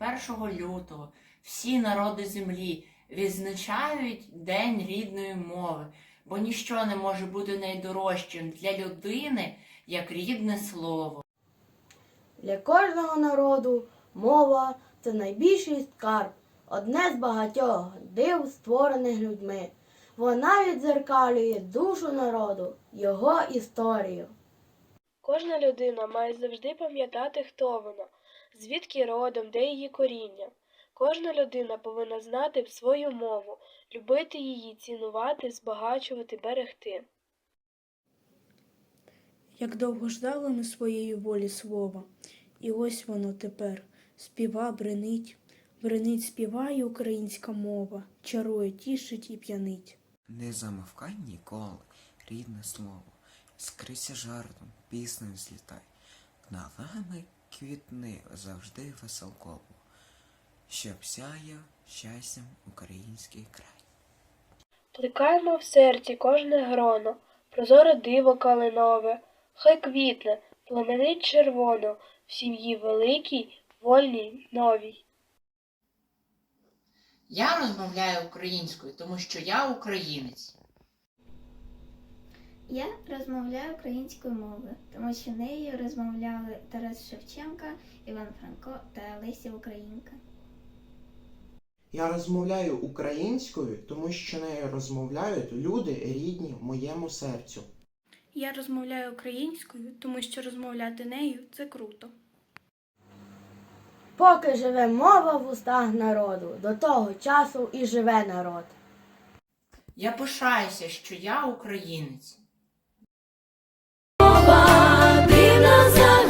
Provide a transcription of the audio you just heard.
1 лютого всі народи землі відзначають День рідної мови, бо ніщо не може бути найдорожчим для людини, як рідне слово. Для кожного народу мова це найбільший скарб, одне з багатьох див, створених людьми. Вона відзеркалює душу народу, його історію. Кожна людина має завжди пам'ятати, хто вона, звідки родом, де її коріння. Кожна людина повинна знати свою мову, любити її, цінувати, збагачувати, берегти. Як довго ждали ми своєї волі слова, і ось воно тепер співа, бренить, бренить, співає українська мова, чарує, тішить і п'янить. Не замовкай ніколи, рідне слово, скрися жартом, піснею злітай, нами квітни завжди веселково, щоб сяяв щастям український край. Плекаємо в серці кожне гроно, прозоре диво калинове, хай квітне, пламенить червоно в сім'ї великій, вольній, новій. Я розмовляю українською, тому що я українець. Я розмовляю українською мовою, тому що нею розмовляли Тарас Шевченка, Іван Франко та Леся Українка. Я розмовляю українською, тому що нею розмовляють люди рідні моєму серцю. Я розмовляю українською, тому що розмовляти нею це круто. Поки живе мова в устах народу, до того часу і живе народ. Я пишаюся, що я українець. casa.